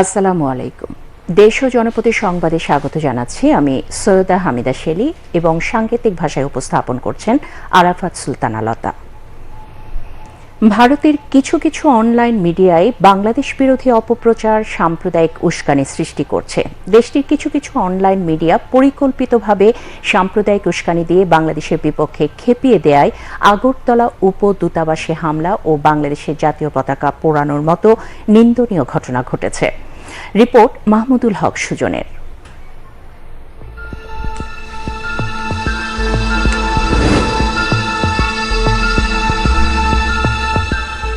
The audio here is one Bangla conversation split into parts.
আসসালামু আলাইকুম। দেশ ও জনপতি সংবাদে স্বাগত জানাচ্ছি আমি সৈয়দা হামিদা শেলি এবং সাংকেতিক ভাষায় উপস্থাপন করছেন আরাফাত সুলতানা লতা। ভারতের কিছু কিছু অনলাইন মিডিয়ায় বাংলাদেশ বিরোধী অপপ্রচার, সাম্প্রদায়িক উস্কানি সৃষ্টি করছে। দেশটির কিছু কিছু অনলাইন মিডিয়া পরিকল্পিতভাবে সাম্প্রদায়িক উস্কানি দিয়ে বাংলাদেশের বিপক্ষে খেপিয়ে দেয় আগরতলা উপ দূতাবাসে হামলা ও বাংলাদেশের জাতীয় পতাকা পোড়ানোর মতো নিন্দনীয় ঘটনা ঘটেছে। রিপোর্ট মাহমুদুল হক সুজনের।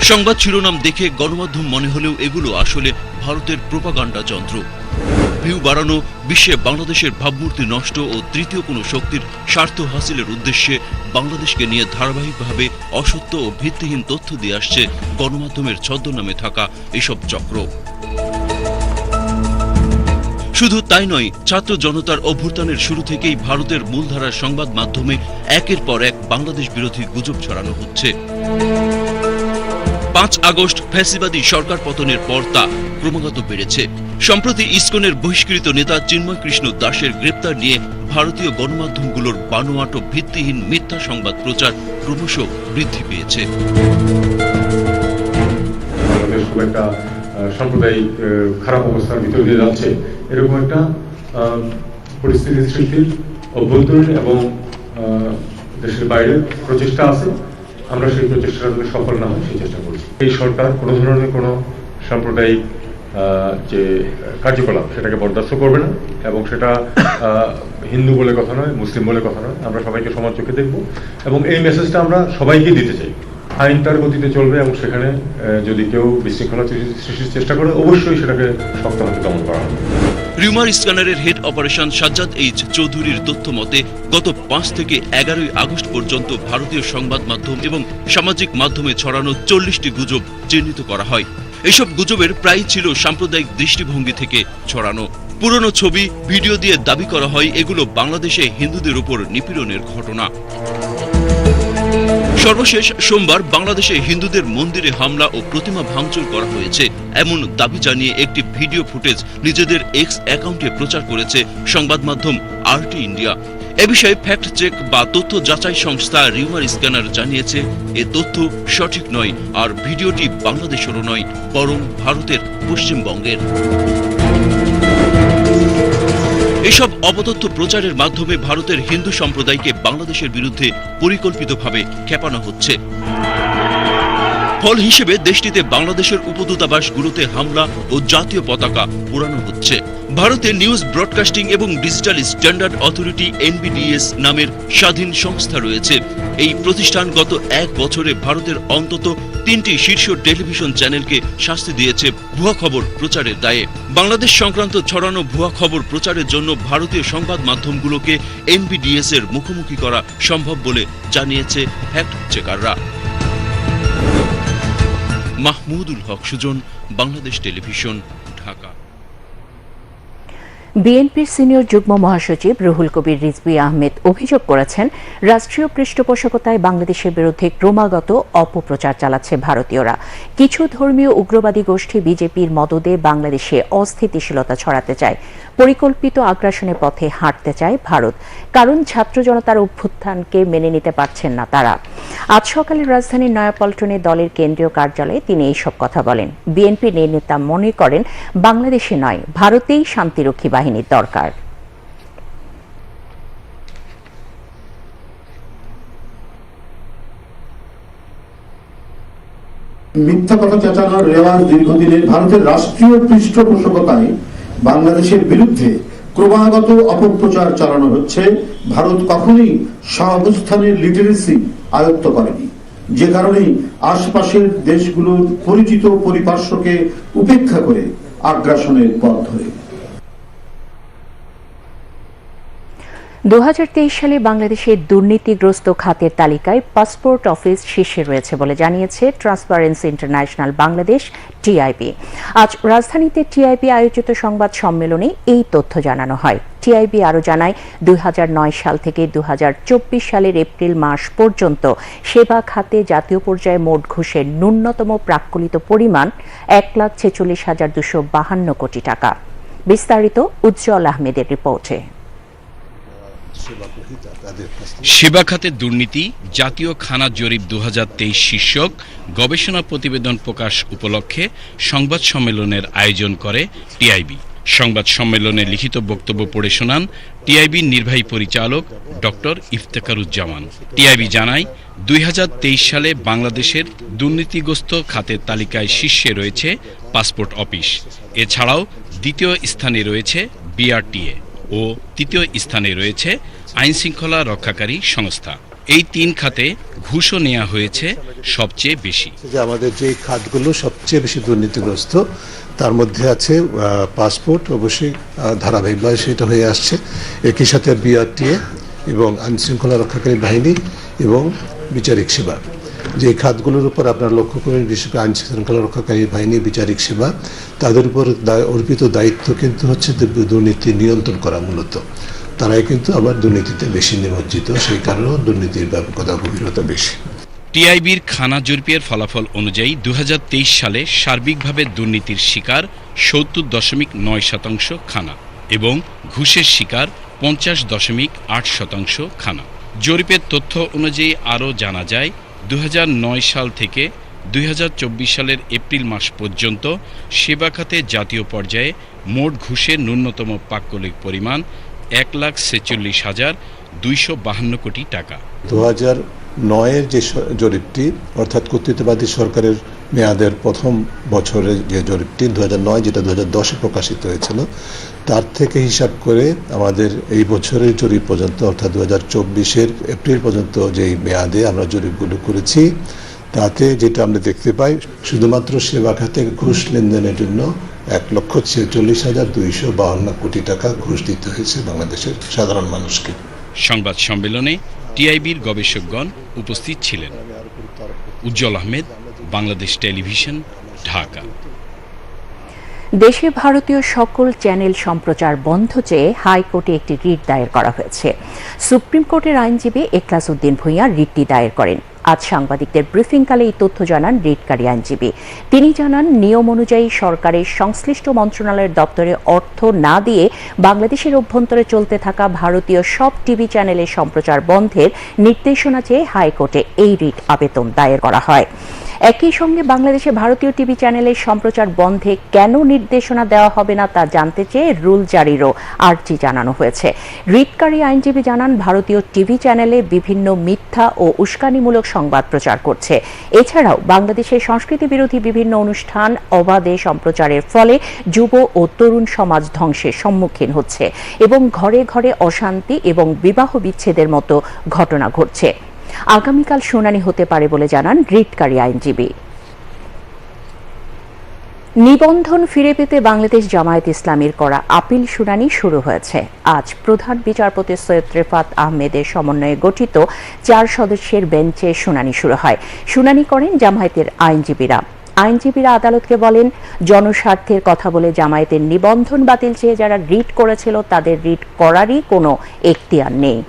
সংবাদ শিরোনাম দেখে গণমাধ্যম মনে হলেও এগুলো আসলে ভারতের প্রোপাগান্ডা যন্ত্র। ভিউ বাড়ানো, বিশ্বে বাংলাদেশের ভাবমূর্তি নষ্ট ও তৃতীয় কোনো শক্তির স্বার্থ হাসিলের উদ্দেশ্যে বাংলাদেশকে নিয়ে ধারাবাহিকভাবে অসত্য ও ভিত্তিহীন তথ্য দিয়ে আসছে গণমাধ্যমের ছদ্মনামে থাকা এসব চক্র। শুধু তাই নয়, ছাত্র জনতার অভ্যুত্থানের শুরু থেকেই ভারতের মূলধারার সংবাদ মাধ্যমে একের পর এক বাংলাদেশ বিরোধী গুজব ছড়ানো হচ্ছে। পাঁচ আগস্ট ফ্যাসিবাদী সরকার পতনের পর তা ক্রমাগত বেড়েছে। সম্প্রতি ইসকনের বহিষ্কৃত নেতা চিন্ময় কৃষ্ণ দাসের গ্রেপ্তার নিয়ে ভারতীয় গণমাধ্যমগুলোর বানোয়াট ভিত্তিহীন মিথ্যা সংবাদ প্রচার ক্রমশ বৃদ্ধি পেয়েছে। একটা সাম্প্রদায়িক খারাপ অবস্থার ভিতর দিয়ে যাচ্ছে। এরকম একটা আহ, পরিস্থিতি সৃষ্টির অভ্যন্তরীণ এবং দেশের বাইরে প্রচেষ্টা আছে। আমরা সেই প্রচেষ্টাটা যদি সফল না হয় সেই চেষ্টা করছি। এই সরকার কোনো ধরনের কোনো সাম্প্রদায়িক যে কার্যকলাপ সেটাকে বরদাস্ত করবে না এবং সেটা হিন্দু বলে কথা নয়, মুসলিম বলে কথা নয়। আমরা সবাইকে সমান চোখে দেখব এবং এই মেসেজটা আমরা সবাইকে দিতে চাই। আইন তার গতিতে চলবে এবং সেখানে যদি কেউ বিশৃঙ্খলা সৃষ্টির চেষ্টা করে, অবশ্যই সেটাকে শক্ত হাতে দমন করা হবে। রিউমার স্ক্যানারের হেড অপারেশন সাজ্জাদ এইচ চৌধুরীর তথ্য মতে, গত পাঁচ থেকে এগারোই আগস্ট পর্যন্ত ভারতীয় সংবাদ মাধ্যম এবং সামাজিক মাধ্যমে ছড়ানো চল্লিশটি গুজব চিহ্নিত করা হয়। এসব গুজবের প্রায় ছিল সাম্প্রদায়িক দৃষ্টিভঙ্গি থেকে ছড়ানো। পুরনো ছবি, ভিডিও দিয়ে দাবি করা হয়, এগুলো বাংলাদেশে হিন্দুদের উপর নিপীড়নের ঘটনা। সর্বশেষ সোমবার বাংলাদেশে হিন্দুদের মন্দিরে হামলা ও প্রতিমা ভাঙচুর করা হয়েছে। এমন দাবি জানিয়ে একটি ভিডিও ফুটেজ নিজেদের এক্স অ্যাকাউন্টে প্রচার করেছে সংবাদ মাধ্যম আরটি ইন্ডিয়া। এ বিষয়ে ফ্যাক্ট চেক বা তথ্য যাচাই সংস্থা রিউমার স্ক্যানার জানিয়েছে, এ তথ্য সঠিক নয়, আর ভিডিওটি বাংলাদেশেরও নয়, বরং ভারতের পশ্চিমবঙ্গের। এসব অপতথ্য প্রচারের মাধ্যমে ভারতের হিন্দু সম্প্রদায়কে বাংলাদেশের বিরুদ্ধে পরিকল্পিতভাবে খেপানো হচ্ছে। ফল হিসেবে দেশটিতে বাংলাদেশের উপদূতাবাসগুলোতে হামলা ও জাতীয় পতাকা পোড়ানো হচ্ছে। ভারতে নিউজ ব্রডকাস্টিং এবং ডিজিটাল স্ট্যান্ডার্ড অথরিটি এনবিডিএস নামের স্বাধীন সংস্থা রয়েছে। এই প্রতিষ্ঠান গত এক বছরে ভারতের অন্তত তিনটি শীর্ষ টেলিভিশন চ্যানেলকে শাস্তি দিয়েছে ভুয়া খবর প্রচারের দায়ে। বাংলাদেশ সংক্রান্ত ছড়ানো ভুয়া খবর প্রচারের জন্য ভারতীয় সংবাদ মাধ্যমগুলোকে এনবিডিএস এর মুখোমুখি করা সম্ভব বলে জানিয়েছে ফ্যাক্ট চেকাররা। মাহমুদুল হক সুজন, বাংলাদেশ টেলিভিশন, ঢাকা। বিএনপির সিনিয়র যুগ্ম মহাসচিব রুহুল কবির রিজভী আহমেদ অভিযোগ করেছেন, রাষ্ট্রীয় পৃষ্ঠপোষকতায় বাংলাদেশের বিরুদ্ধে ক্রমাগত অপপ্রচার চালাচ্ছে ভারতীয়রা। কিছু ধর্মীয় উগ্রবাদী গোষ্ঠী বিজেপির মদদে বাংলাদেশে অস্থিতিশীলতা ছড়াতে চায়। পরিকল্পিত আগ্রাসনের পথে হাঁটতে চায় ভারত। কারণ ছাত্র জনতার অভ্যুত্থানকে মেনে নিতে পারছেন না তারা। আজ সকালে রাজধানীর নয়াপল্টনে দলের কেন্দ্রীয় কার্যালয়ে তিনি এইসব কথা বলেন। বিএনপি নেতা মনে করেন, বাংলাদেশে নয়, ভারতেই শান্তিরক্ষী বাহিনীর দরকার। মিথ্যা কথা চেঁচানোর রেওয়াজ দীর্ঘদিনের ভারতের রাষ্ট্রীয় পৃষ্ঠপোষকতায় বাংলাদেশের বিরুদ্ধে ক্রমাগত অপপ্রচার চালানো হচ্ছে, ভারত কখনোই সহাবস্থানের লিটারেসি আয়ত্ত করেনি। যে কারণে আশপাশের দেশগুলোর পরিচিত পরিপার্শ্বকে উপেক্ষা করে আগ্রাসনের পথ ধরে। দু হাজার তেইশ সালে বাংলাদেশের দুর্নীতিগ্রস্ত খাতের তালিকায় পাসপোর্ট অফিস শীর্ষে রয়েছে বলে জানিয়েছে ট্রান্সপারেন্সি ইন্টারন্যাশনাল বাংলাদেশ টিআইবি আজ রাজধানীতে টিআইবি আয়োজিত সংবাদ সম্মেলনে এই তথ্য জানানো হয়। টিআইবি আরও জানায় দুই হাজার নয় সাল থেকে দু হাজার চব্বিশ সালের এপ্রিল মাস পর্যন্ত সেবা খাতে জাতীয় পর্যায়ে মোট ঘুষের ন্যূনতম প্রাক্কলিত পরিমাণ এক লাখ ছেচল্লিশ হাজার দুশো বাহান্ন কোটি টাকা। বিস্তারিত উজ্জ্বল আহমেদের রিপোর্টে। সেবা খাতে দুর্নীতি, জাতীয় খানা জরিপ দু হাজার তেইশ শীর্ষক, গবেষণা প্রতিবেদন প্রকাশ উপলক্ষে সংবাদ সম্মেলনের আয়োজন করে টিআইবি। সংবাদ সম্মেলনে লিখিত বক্তব্য পড়ে শোনান টিআইবির নির্বাহী পরিচালক ডক্টর ইফতেকারুজ্জামান। টিআইবি জানায় দুই হাজার তেইশ সালে বাংলাদেশের দুর্নীতিগ্রস্ত খাতের তালিকায় শীর্ষে রয়েছে পাসপোর্ট অফিস। এছাড়াও দ্বিতীয় স্থানে রয়েছে বিআরটিএ। ও তৃতীয় স্থানে রয়েছে আইন শৃঙ্খলা রক্ষাকারী সংস্থা। এই তিন খাতে ঘুষও নেওয়া হয়েছে সবচেয়ে বেশি। যে আমাদের যে খাতগুলো সবচেয়ে বেশি দুর্নীতিগ্রস্ত, তার মধ্যে আছে পাসপোর্ট অবশ্যই ধারাবাহিকভাবে সেটা হয়ে আসছে। একই সাথে বিআরটিএ এবং আইনশৃঙ্খলা রক্ষাকারী বাহিনী এবং বিচারিক সেবা। যে খাতগুলোর উপর আপনারা লক্ষ্য করেন বিশেষ করে আইন শৃঙ্খলা রক্ষাকারী বাহিনী, বিচারিক সেবা, তাদের উপর অর্পিত দায়িত্ব কিন্তু হচ্ছে দুর্নীতি নিয়ন্ত্রণ করা মূলত। তারাই কিন্তু আবার দুর্নীতিতে বেশি নিমজ্জিত, সেই কারণেও দুর্নীতির ব্যাপকতা গভীরতা বেশি। টিআইবির খানা জরিপের ফলাফল অনুযায়ী দু হাজার তেইশ সালে সার্বিকভাবে দুর্নীতির শিকার সত্তর দশমিক নয় শতাংশ খানা এবং ঘুষের শিকার পঞ্চাশ দশমিক আট শতাংশ খানা। জরিপের তথ্য অনুযায়ী আরও জানা যায় দুহাজার নয় সাল থেকে দুই হাজার চব্বিশ সালের এপ্রিল মাস পর্যন্ত সেবা খাতে জাতীয় পর্যায়ে মোট ঘুষের ন্যূনতম পাক্কলিক পরিমাণ এক লাখ ছেচল্লিশ হাজার দুইশো বাহান্ন কোটি টাকা। দু হাজার নয়ের যে জরিপটি, অর্থাৎ কর্তৃত্ববাদী সরকারের মেয়াদের প্রথম বছরের যে জরিপটি দু নয় যেটা দু হাজার দশে প্রকাশিত হয়েছিল, তার থেকে হিসাব করে আমাদের এই বছরের জরিপ পর্যন্ত, অর্থাৎ দু হাজার চব্বিশের এপ্রিল পর্যন্ত যেই মেয়াদে আমরা জরিপগুলো করেছি, তাতে যেটা আমরা দেখতে পাই, শুধুমাত্র সেবা খাতে ঘুষ লেনদেনের জন্য এক লক্ষ ছেচল্লিশ হাজার দুইশো বাহান্ন কোটি টাকা ঘুষ দিতে হয়েছে বাংলাদেশের সাধারণ মানুষকে। সংবাদ সম্মেলনে টিআইবির গবেষকগণ উপস্থিত ছিলেন। উজ্জ্বল আহমেদ বাংলাদেশ টেলিভিশন, ঢাকা। দেশে ভারতীয় সকল চ্যানেল সম্প্রচার বন্ধ চেয়ে হাইকোর্টে একটি রিট দায়ের করা হয়েছে। সুপ্রিম কোর্টের আইনজীবী এখলাস উদ্দিন ভূঁইয়া রিটটি দায়ের করেন। আজ সাংবাদিকদের ব্রিফিংকালে এই তথ্য জানান রিটকারী আইনজীবী। তিনি জানান, নিয়ম অনুযায়ী সরকারের সংশ্লিষ্ট মন্ত্রণালয়ের দপ্তরে অর্থ না দিয়ে বাংলাদেশের অভ্যন্তরে চলতে থাকা ভারতীয় সব টিভি চ্যানেলের সম্প্রচার বন্ধের নির্দেশনা চেয়ে হাইকোর্টে এই রিট আবেদন দায়ের করা হয়। একই সঙ্গে বাংলাদেশে ভারতীয় টিভি চ্যানেলের সম্প্রচার বন্ধে কেন নির্দেশনা দেওয়া হবে না তা জানতে চেয়ে রুল জারিরও আর্জি জানানো হয়েছে। রিটকারী আইনজীবী জানান, ভারতীয় টিভি চ্যানেলে বিভিন্ন মিথ্যা ও উস্কানিমূলক সংবাদ প্রচার করছে। এছাড়াও বাংলাদেশের সংস্কৃতি বিরোধী বিভিন্ন অনুষ্ঠান অবাধে সম্প্রচারের ফলে যুব ও তরুণ সমাজ ধ্বংসের সম্মুখীন হচ্ছে এবং ঘরে ঘরে অশান্তি এবং বিবাহ বিচ্ছেদের মতো ঘটনা ঘটছে। আগামীকাল শুনানি হতে পারে বলে জানান রিটকারী আইনজীবী। নিবন্ধন ফিরে পেতে বাংলাদেশ জামায়াত ইসলামীর করা আপিল শুনানি শুরু হয়েছে। আজ প্রধান বিচারপতি সৈয়দ রেফাত আহমেদের সমন্বয়ে গঠিত চার সদস্যের বেঞ্চে শুনানি শুরু হয়। শুনানি করেন জামায়াতের আইনজীবীরা। আইনজীবীরা আদালতকে বলেন, জনস্বার্থের কথা বলে জামায়াতের নিবন্ধন বাতিল চেয়ে যারা রিট করেছিল তাদের রিট করারই কোনো এখতিয়ার নেই।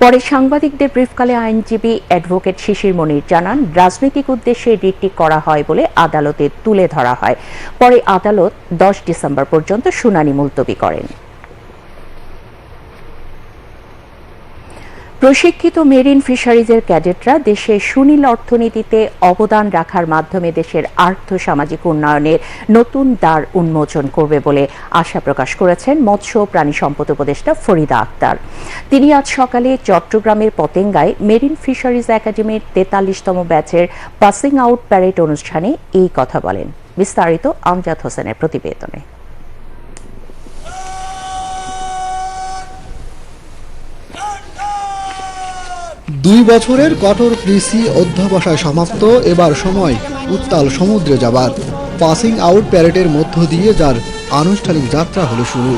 পরে সাংবাদিকদের ব্রিফকালে আইনজীবী অ্যাডভোকেট শিশির মনির জানান, রাজনৈতিক উদ্দেশ্যে রিটটি করা হয় বলে আদালতে তুলে ধরা হয়। পরে আদালত দশ ডিসেম্বর পর্যন্ত শুনানি মুলতবি করেন। প্রশিক্ষিত মেরিন ফিশারিজের ক্যাডেটরা দেশে সুনীল অর্থনীতিতে অবদান রাখার মাধ্যমে দেশের আর্থ সামাজিক উন্নয়নের নতুন দ্বার উন্মোচন করবে বলে আশা প্রকাশ করেছেন মৎস্য প্রাণী সম্পদ উপদেষ্টা ফরিদা আক্তার। তিনি আজ সকালে চট্টগ্রামের পতেঙ্গায় মেরিন ফিশারিজ একাডেমির তেতাল্লিশতম ব্যাচের পাসিং আউট প্যারেড অনুষ্ঠানে এই কথা বলেন। বিস্তারিত আমজাদ হোসেনের প্রতিবেদনে। দুই বছরের কঠোর কৃষি অধ্যবসায় সমাপ্ত, এবার সময় উত্তাল সমুদ্রে যাবার। পাসিং আউট প্যারেডের মধ্য দিয়ে যার আনুষ্ঠানিক যাত্রা হলো শুরু।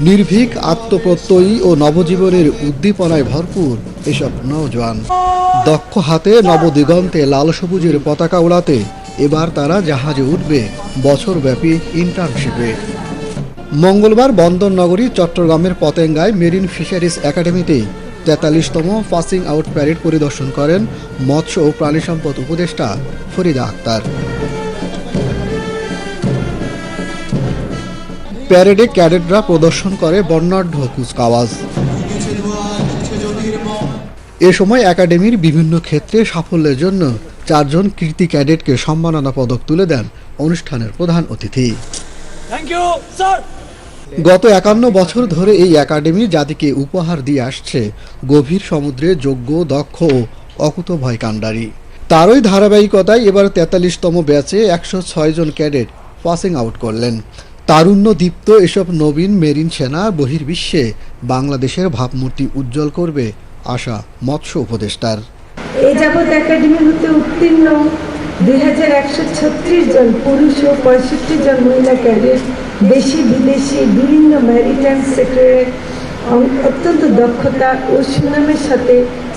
নির্ভীক, আত্মপ্রত্যয়ী ও নবজীবনের উদ্দীপনায় ভরপুর এসব নওজোয়ান। দক্ষ হাতে নবদিগন্তে লাল সবুজের পতাকা ওড়াতে এবার তারা জাহাজে উঠবে বছরব্যাপী ইন্টার্নশিপে মঙ্গলবার বন্দর নগরী চট্টগ্রামের পতেঙ্গায় মেরিন ফিশারিজ একাডেমিতে তেতাল্লিশতম পাসিং আউট প্যারেড পরিদর্শন করেন মৎস্য ও প্রাণী সম্পদ উপদেষ্টা ফরিদা আক্তার। প্যারেডে ক্যাডেটরা প্রদর্শন করে বর্ণাঢ্য কুচকাওয়াজ। এ সময় একাডেমির বিভিন্ন ক্ষেত্রে সাফল্যের জন্য চারজন কীর্তি ক্যাডেটকে সম্মাননা পদক তুলে দেন অনুষ্ঠানের প্রধান অতিথি। গত একান্ন বছর ধরে এই একাডেমি জাতিকে উপহার দিয়ে আসছে গভীর সমুদ্রে যোগ্য দক্ষ ও অকুতভয় কাণ্ডারি তারই ধারাবাহিকতায় এবার তেতাল্লিশতম ব্যাচে একশো ছয় জন ক্যাডেট পাসিং আউট করলেন। তারুণ্য দীপ্ত এসব নবীন মেরিন সেনা বহির্বিশ্বে বাংলাদেশের ভাবমূর্তি উজ্জ্বল করবে আশা মৎস্য উপদেষ্টার। এই যাবৎ একাডেমি হতে উত্তীর্ণ দুই হাজার একশো ছত্রিশ জন পুরুষ ও পঁয়ষট্টি জন মহিলা ক্যাডেট দেশি, বিদেশি, বিভিন্ন ম্যারিটাইম সেক্টরে অত্যন্ত দক্ষতা ও সুনামের সাথে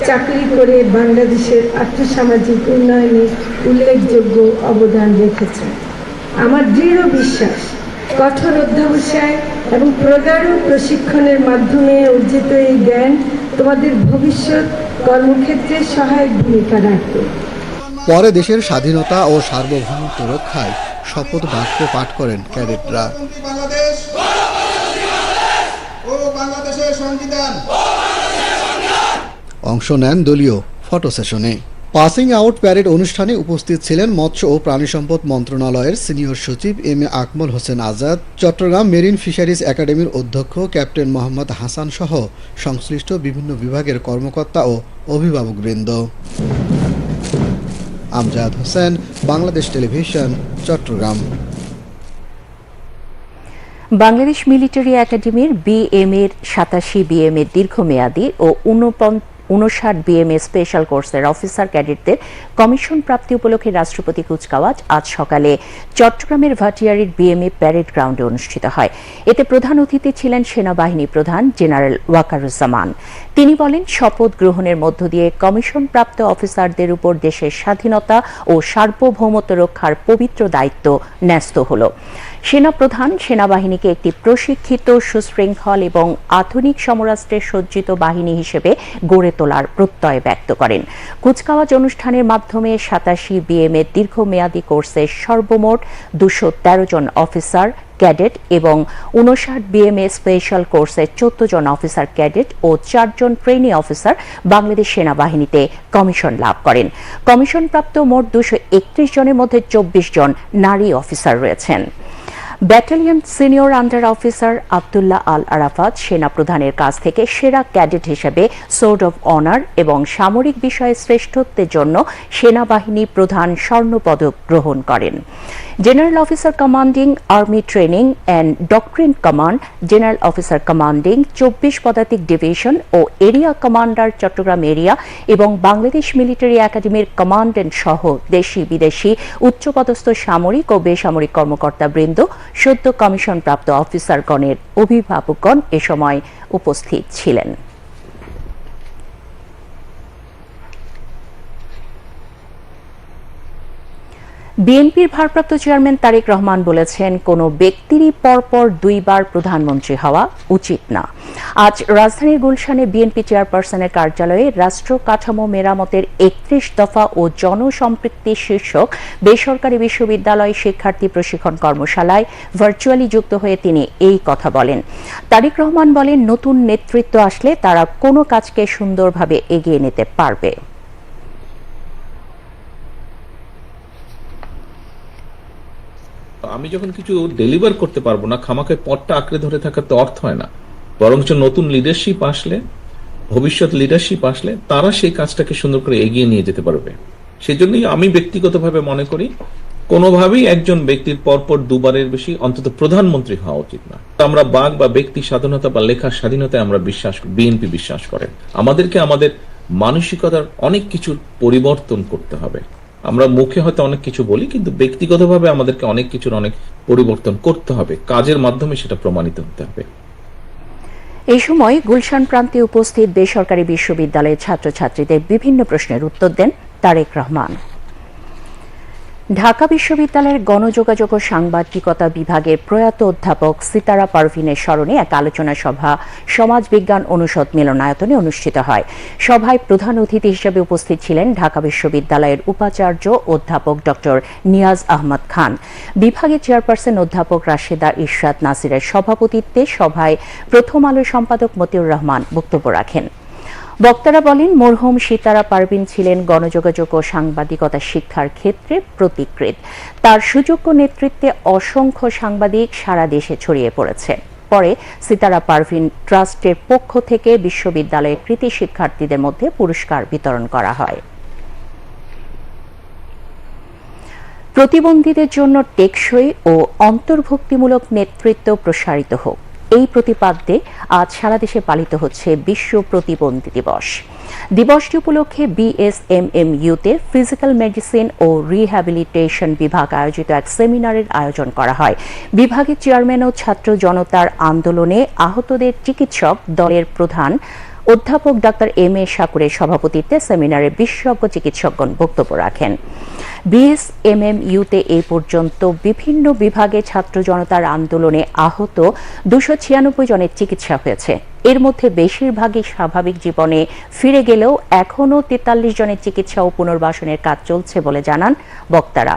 চাকরি করে বাংলাদেশের আর্থসামাজিক উন্নয়নে উল্লেখযোগ্য অবদান রেখেছে আমার দৃঢ় বিশ্বাস, কঠোর অধ্যাবসায় এবং প্রগাঢ় প্রশিক্ষণের মাধ্যমে অর্জিত এই জ্ঞান তোমাদের ভবিষ্যৎ কর্মক্ষেত্রে সহায়ক ভূমিকা রাখবে। পরে দেশের স্বাধীনতা ও সার্বভৌমত্ব রক্ষায় শপথ বাক্য পাঠ করেন ক্যাডেটরা। অংশ নেন দলীয় ফটো সেশনে। পাসিং আউট প্যারেড অনুষ্ঠানে উপস্থিত ছিলেন মৎস্য ও প্রাণী সম্পদ মন্ত্রণালয়ের সিনিয়র সচিব M A Akmal Hossain Azad, Chattogram marine fisheries একাডেমির অধ্যক্ষ ক্যাপ্টেন মোহাম্মদ হাসান সহ সংশ্লিষ্ট বিভিন্ন বিভাগের কর্মকর্তা ও অভিভাবকবৃন্দ। আমজাদ হোসেন, বাংলাদেশ টেলিভিশন, চট্টগ্রাম। বাংলাদেশ মিলিটারি একাডেমির বিএম এর সাতাশি বিএম এর দীর্ঘমেয়াদী ও উনষাট বিএমএ স্পেশাল কোর্সের অফিসার ক্যাডেটদের কমিশন প্রাপ্তি উপলক্ষে রাষ্ট্রপতি কুচকাওয়াজ আজ সকালে চট্টগ্রামের ভাটিয়ারির বিএমএ প্যারেড গ্রাউন্ডে অনুষ্ঠিত হয়। এতে প্রধান অতিথি ছিলেন সেনাবাহিনী প্রধান জেনারেল ওয়াকারুজ্জামান। তিনি বলেন, শপথ গ্রহণের মধ্য দিয়ে কমিশন প্রাপ্ত অফিসারদের উপর দেশের স্বাধীনতা ও সার্বভৌমত্ব রক্ষার পবিত্র দায়িত্ব ন্যস্ত হলো। সেনাপ্রধান সেনাবাহিনীকে একটি প্রশিক্ষিত, সুশৃঙ্খল এবং আধুনিক সমরাস্ত্রে সজ্জিত বাহিনী হিসেবে গড়ে তোলার প্রত্যয় ব্যক্ত করেন। কুচকাওয়াজ অনুষ্ঠানের মাধ্যমে সাতাশি বিএম এর দীর্ঘমেয়াদী কোর্সের সর্বমোট দুশো তেরো জন অফিসার, ক্যাডেট এবং উনষাট বিএমএ স্পেশাল কোর্সের চোদ্দ জন অফিসার, ক্যাডেট ও চারজন ট্রেনি অফিসার বাংলাদেশ সেনাবাহিনীতে কমিশন লাভ করেন। কমিশনপ্রাপ্ত মোট দুশো একত্রিশ জনের মধ্যে চব্বিশ জন নারী অফিসার রয়েছেন। Battalion senior under officer Abdullah Al Arafat সেনা প্রধানের কাছ থেকে সেরা ক্যাডেট হিসেবে সোর্ড অব অনার এবং সামরিক বিষয়ে শ্রেষ্ঠত্বের জন্য সেনাবাহিনী প্রধান স্বর্ণপদক গ্রহণ করেন। General officer commanding, army training and doctrine command, general officer commanding, চব্বিশ পদাতিক ডিভিশন ও এরিয়া কমান্ডার চট্টগ্রাম এরিয়া এবং বাংলাদেশ মিলিটারি একাডেমির কমান্ডেন্ট সহ দেশি বিদেশি উচ্চপদস্থ সামরিক ও বেসামরিক কর্মকর্তা বৃন্দ কমিশন প্রাপ্ত অফিসারগণের অভিভাবকগণ এ সময় উপস্থিত ছিলেন। বিএনপির ভারপ্রাপ্ত চেয়ারম্যান তারেক রহমান বলেছেন, কোনো ব্যক্তিরই পরপর দুইবার প্রধানমন্ত্রী হওয়া উচিত না। আজ রাজধানীর গুলশানে বিএনপি চেয়ারপারসনের কার্যালয়ে রাষ্ট্র কাঠামো মেরামতের একত্রিশ দফা ও জনসম্পৃক্তি শীর্ষক বেসরকারি বিশ্ববিদ্যালয় শিক্ষার্থী প্রশিক্ষণ কর্মশালায় ভার্চুয়ালি যুক্ত হয়ে তিনি এই কথা বলেন। তারেক রহমান বলেন, নতুন নেতৃত্ব আসলে তারা কোনো কাজকে সুন্দরভাবে এগিয়ে নিতে পারবে। আমি যখন কিছু ডেলিভার করতে পারব না, খামাকে পথটা আঁকড়ে ধরে থাকার তো অর্থ হয় না। বরঞ্চ নতুন লিডারশিপ আসলে, ভবিষ্যৎ লিডারশিপ আসলে তারা সেই কাজটাকে সুন্দর করে এগিয়ে নিয়ে যেতে পারবে। সেজন্যই আমি ব্যক্তিগতভাবে মনে করি, কোনোভাবেই একজন ব্যক্তির পরপর দুবারের বেশি অন্তত প্রধানমন্ত্রী হওয়া উচিত না। আমরা বাঘ বা ব্যক্তি স্বাধীনতা বা লেখার স্বাধীনতায় আমরা বিশ্বাস বিএনপি বিশ্বাস করেন। আমাদেরকে আমাদের মানসিকতার অনেক কিছুর পরিবর্তন করতে হবে। আমরা মুখে হয়তো অনেক কিছু বলি, কিন্তু ব্যক্তিগতভাবে আমাদেরকে অনেক কিছুর অনেক পরিবর্তন করতে হবে। কাজের মাধ্যমে সেটা প্রমাণিত হতে হবে। এই সময় গুলশান প্রান্তে উপস্থিত বেসরকারি বিশ্ববিদ্যালয়ের ছাত্রছাত্রীদের বিভিন্ন প্রশ্নের উত্তর দেন তারেক রহমান। ঢাকা বিশ্ববিদ্যালয়ের গণযোগাযোগ ও সাংবাদিকতা বিভাগের প্রয়াত অধ্যাপক সিতারা পারভিনের স্মরণে এক আলোচনা সভা সমাজ বিজ্ঞান অনুষদ মিলনায়তনে অনুষ্ঠিত হয়। সভায় প্রধান অতিথি হিসেবে উপস্থিত ছিলেন ঢাকা বিশ্ববিদ্যালয়ের উপাচার্য অধ্যাপক ডক্টর নিয়াজ আহমদ খান। বিভাগের চেয়ারপারসন অধ্যাপক রাশেদা ইশরাত নাসিরের সভাপতিত্বে সভায় প্রথম আলো সম্পাদক মতিউর রহমান বক্তব্য রাখেন। বক্তারা বলেন, মরহুম সীতারা পারভিন ছিলেন গণযোগাযোগ ও সাংবাদিকতা শিক্ষার ক্ষেত্রে প্রতিকৃত। তার সুযোগ্য নেতৃত্বে অসংখ্য সাংবাদিক সারা দেশে ছড়িয়ে পড়েছে। পরে সিতারা পারভিন ট্রাস্টের পক্ষ থেকে বিশ্ববিদ্যালয়ের কৃতি শিক্ষার্থীদের মধ্যে পুরস্কার বিতরণ করা হয়। প্রতিবন্ধীদের জন্য টেকসই ও অন্তর্ভুক্তিমূলক নেতৃত্ব প্রসারিত হোক। এই প্রতিপাদ্যে আজ সারা দেশে পালিত হচ্ছে বিশ্ব প্রতিবন্ধী দিবস। দিবসটি উপলক্ষে বিএসএমএমইউতে ফিজিক্যাল মেডিসিন ও রিহ্যাবিলিটেশন বিভাগ আয়োজিত এক সেমিনারের আয়োজন করা হয়। বিভাগের চেয়ারম্যান ও ছাত্র জনতার আন্দোলনে আহতদের চিকিৎসক দলের প্রধান অধ্যাপক ডাক্তার এম এ সাকুরের সভাপতিত্বে সেমিনারে বিশেষজ্ঞ চিকিৎসকগণ বক্তব্য রাখেন। বিএসএমএমইউতে এ পর্যন্ত বিভিন্ন বিভাগে ছাত্র জনতার আন্দোলনে আহত দুশো ছিয়ানব্বই জনের চিকিৎসা হয়েছে। এর মধ্যে বেশিরভাগই স্বাভাবিক জীবনে ফিরে গেলেও এখনও তেতাল্লিশ জনের চিকিৎসা ও পুনর্বাসনের কাজ চলছে বলে জানান বক্তারা।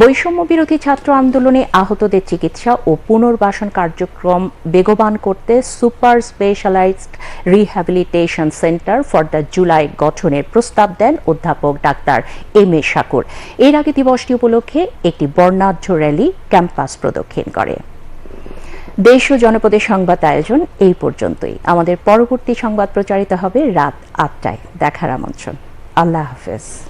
বৈষম্য বিরোধী ছাত্র আন্দোলনে আহতদের চিকিৎসা ও পুনর্বাসন কার্যক্রম বেগবান করতে super specialised rehabilitation centre for the July গঠনের প্রস্তাব দেন অধ্যাপক ডাক্তার এম এ শাকুর। এর আগে দিবসটি উপলক্ষে একটি বর্ণাঢ্য র্যালি ক্যাম্পাস প্রদক্ষিণ করে। দেশ ও জনপদের সংবাদ আয়োজন এই পর্যন্তই। আমাদের পরবর্তী সংবাদ প্রচারিত হবে রাত আটটায়। দেখার আমন্ত্রণ। আল্লাহ হাফেজ।